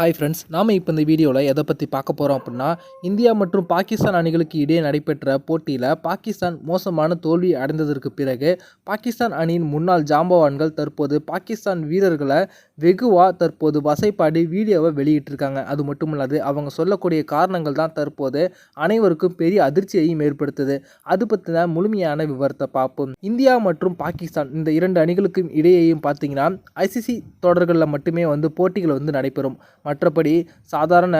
Hi friends நாம் இப்போ இந்த வீடியோவில் எதை பற்றி பார்க்க போகிறோம் அப்படின்னா இந்தியா மற்றும் பாகிஸ்தான் அணிகளுக்கு இடையே நடைபெற்ற போட்டியில் பாகிஸ்தான் மோசமான தோல்வி அடைந்ததற்கு பிறகு பாகிஸ்தான் அணியின் முன்னாள் ஜாம்பவான்கள் தற்போது பாகிஸ்தான் வீரர்களை வெகுவாக தற்போது வசைப்பாடி வீடியோவை வெளியிட்டிருக்காங்க. அது மட்டும் இல்லாது அவங்க சொல்லக்கூடிய காரணங்கள் தான் தற்போது அனைவருக்கும் பெரிய அதிர்ச்சியையும் ஏற்படுத்துது. அது பற்றின முழுமையான விவரத்தை பார்ப்போம். இந்தியா மற்றும் பாகிஸ்தான் இந்த இரண்டு அணிகளுக்கும் இடையேயும் பார்த்தீங்கன்னா ஐசிசி தொடர்களில் மட்டுமே வந்து போட்டிகள் வந்து நடைபெறும். மற்றபடி சாதாரண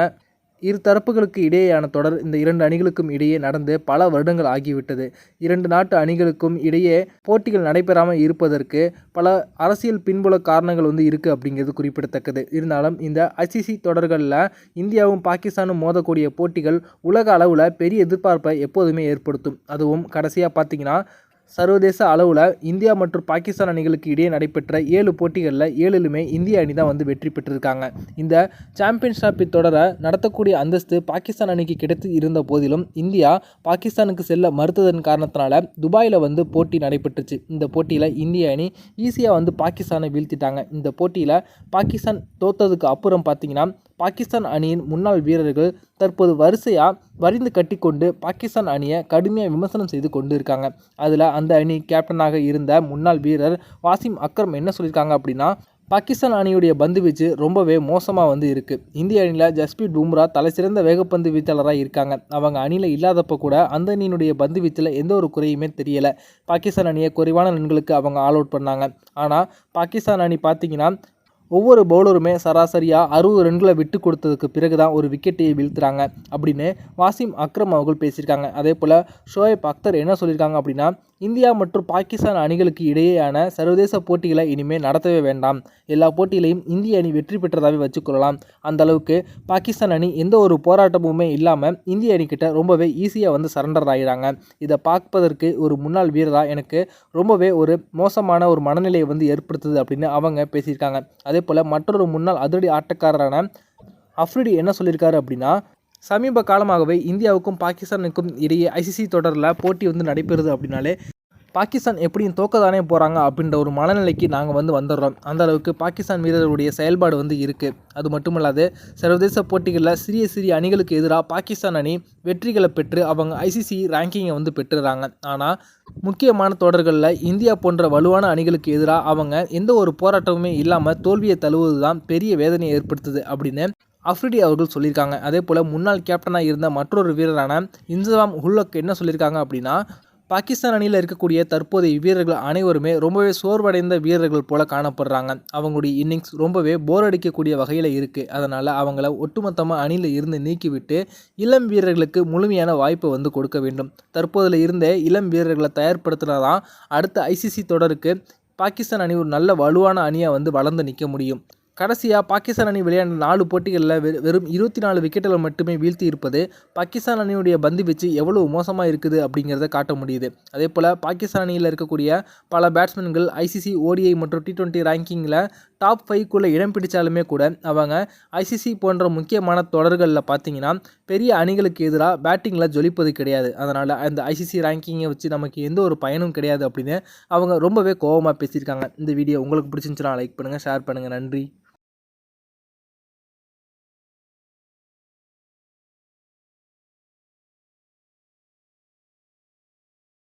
இரு தரப்புகளுக்கு இடையேயான தொடர் இந்த இரண்டு அணிகளுக்கும் இடையே நடந்து பல வருடங்கள் ஆகிவிட்டது. இரண்டு நாட்டு அணிகளுக்கும் இடையே போட்டிகள் நடைபெறாமல் இருப்பதற்கு பல அரசியல் பின்புல காரணங்கள் வந்து இருக்குது அப்படிங்கிறது குறிப்பிடத்தக்கது. இருந்தாலும் இந்த ஐசிசி தொடர்களில் இந்தியாவும் பாகிஸ்தானும் மோதக்கூடிய போட்டிகள் உலக அளவில் பெரிய எதிர்பார்ப்பை எப்போதுமே ஏற்படுத்தும். அதுவும் கடைசியாக பார்த்தீங்கன்னா சர்வதேச அளவில் இந்தியா மற்றும் பாகிஸ்தான் அணிகளுக்கு இடையே நடைபெற்ற ஏழு போட்டிகளில் ஏழிலுமே இந்திய அணி தான் வந்து வெற்றி பெற்றிருக்காங்க. இந்த சாம்பியன்ஷிப் தொடரை நடத்தக்கூடிய அந்தஸ்து பாகிஸ்தான் அணிக்கு கிடைத்து இருந்த போதிலும் இந்தியா பாகிஸ்தானுக்கு செல்ல மறுத்ததன் காரணத்தினால துபாயில் வந்து போட்டி நடைபெற்றுச்சு. இந்த போட்டியில் இந்திய அணி ஈஸியாக வந்து பாகிஸ்தானை வீழ்த்திட்டாங்க. இந்த போட்டியில் பாகிஸ்தான் தோத்ததுக்கு அப்புறம் பார்த்தீங்கன்னா பாகிஸ்தான் அணியின் முன்னாள் வீரர்கள் தற்போது வரிசையாக வரிந்து கட்டிக்கொண்டு பாகிஸ்தான் அணியை கடுமையாக விமர்சனம் செய்து கொண்டு இருக்காங்க அதில் அந்த அணி கேப்டனாக இருந்த முன்னாள் வீரர் வாசிம் அக்ரம் என்ன சொல்லியிருக்காங்க அப்படின்னா பாகிஸ்தான் அணியுடைய பந்து வீச்சு ரொம்பவே மோசமாக வந்து இருக்குது இந்திய அணியில் ஜஸ்பீத் பும்ரா தலைசிறந்த வேகப்பந்து வீச்சாளராக இருக்காங்க. அவங்க அணியில் இல்லாதப்போ கூட அந்த அணியினுடைய பந்து வீச்சில் எந்த ஒரு குறையுமே தெரியலை. பாகிஸ்தான் அணியை குறைவான ரன்களுக்கு அவங்க ஆல் அவுட் பண்ணாங்க. ஆனால் பாகிஸ்தான் அணி பார்த்தீங்கன்னா ஒவ்வொரு பவுலருமே சராசரியாக அறுபது ரன்களை விட்டு கொடுத்ததுக்கு பிறகு தான் ஒரு விக்கெட்டையை வீழ்த்துறாங்க. அப்படின்னு வாசிம் அக்ரம் அவர்கள் பேசியிருக்காங்க. அதே போல் ஷோயப் அக்தர் என்ன சொல்லியிருக்காங்க அப்படின்னா இந்தியா மற்றும் பாகிஸ்தான் அணிகளுக்கு இடையேயான சர்வதேச போட்டிகளை இனிமேல் நடத்தவே வேண்டாம். எல்லா போட்டியிலையும் இந்திய அணி வெற்றி பெற்றதாகவே வச்சுக்கொள்ளலாம் அந்த அளவுக்கு பாகிஸ்தான் அணி எந்த ஒரு போராட்டமுமே இல்லாமல் இந்திய அணிக்கிட்ட ரொம்பவே ஈஸியாக வந்து சரண்டர் ஆகிறாங்க இதை பார்ப்பதற்கு ஒரு முன்னாள் வீரராக எனக்கு ரொம்பவே ஒரு மோசமான ஒரு மனநிலையை வந்து ஏற்படுத்துது அப்படின்னு அவங்க பேசியிருக்காங்க. அதே போல் மற்றொரு முன்னாள் அதிரடி ஆட்டக்காரரான அஃப்ரிடி என்ன சொல்லியிருக்காரு அப்படின்னா சமீப காலமாகவே இந்தியாவுக்கும் பாகிஸ்தானுக்கும் இடையே ஐசிசி தொடரில் போட்டி வந்து நடைபெறுது அப்படின்னாலே பாகிஸ்தான் எப்படியும் தோக்கதானே போகிறாங்க அப்படின்ற ஒரு மனநிலைக்கு நாங்கள் வந்து வந்துடுறோம். அந்த அளவுக்கு பாகிஸ்தான் வீரர்களுடைய செயல்பாடு வந்து இருக்குது அது மட்டும் இல்லாது சர்வதேச போட்டிகளில் சிறிய சிறிய அணிகளுக்கு எதிராக பாகிஸ்தான் அணி வெற்றிகளை பெற்று அவங்க ஐசிசி ரேங்கிங்கை வந்து பெற்றுறாங்க. ஆனால் முக்கியமான தொடர்களில் இந்தியா போன்ற வலுவான அணிகளுக்கு எதிராக அவங்க எந்த ஒரு போராட்டமுமே இல்லாமல் தோல்வியை தழுவது தான் பெரிய வேதனையை ஏற்படுத்துது அப்படின்னு அஃப்ரிடி அவர்கள் சொல்லியிருக்காங்க. அதே போல் முன்னாள் கேப்டனாக இருந்த மற்றொரு வீரரான இன்சவாம் ஹுல்லக் என்ன சொல்லியிருக்காங்க அப்படின்னா பாகிஸ்தான் அணியில் இருக்கக்கூடிய தற்போதைய வீரர்கள் அனைவருமே ரொம்பவே சோர்வடைந்த வீரர்கள் போல காணப்படுறாங்க. அவங்களுடைய இன்னிங்ஸ் ரொம்பவே போர் அடிக்கக்கூடிய வகையில் இருக்குது அதனால் அவங்கள ஒட்டுமொத்தமாக அணியில் இருந்து நீக்கிவிட்டு இளம் வீரர்களுக்கு முழுமையான வாய்ப்பை வந்து கொடுக்க வேண்டும். தற்போதில் இருந்த இளம் வீரர்களை தயார்படுத்தினா தான் அடுத்த ஐசிசி தொடருக்கு பாகிஸ்தான் அணி ஒரு நல்ல வலுவான அணியாக வந்து வளர்ந்து நிற்க முடியும். கடைசியாக பாகிஸ்தான் அணி விளையாண்ட நாலு போட்டிகளில் வெறும் இருபத்தி நாலு விக்கெட்டுகள் மட்டுமே வீழ்த்தி இருப்பது பாகிஸ்தான் அணியுடைய பந்து வீச்சு எவ்வளவு மோசமாக இருக்குது அப்படிங்கிறத காட்ட முடியுது. அதே போல் பாகிஸ்தான் அணியில் இருக்கக்கூடிய பல பேட்ஸ்மேன்கள் ஐசிசி ஓடிஐ மற்றும் டி டுவெண்ட்டி ரேங்கிங்கில் டாப் ஃபைவ்க்குள்ளே இடம் பிடித்தாலுமே கூட அவங்க ஐசிசி போன்ற முக்கியமான தொடர்களில் பார்த்தீங்கன்னா பெரிய அணிகளுக்கு எதிராக பேட்டிங்கில் ஜொலிப்பது கிடையாது. அதனால் அந்த ஐசிசி ரேங்கிங்கை வச்சு நமக்கு எந்த ஒரு பயனும் கிடையாது அப்படின்னு அவங்க ரொம்பவே கோபமாக பேசியிருக்காங்க. இந்த வீடியோ உங்களுக்கு பிடிச்சிருந்துச்சுன்னா லைக் பண்ணுங்கள் ஷேர் பண்ணுங்கள் நன்றி.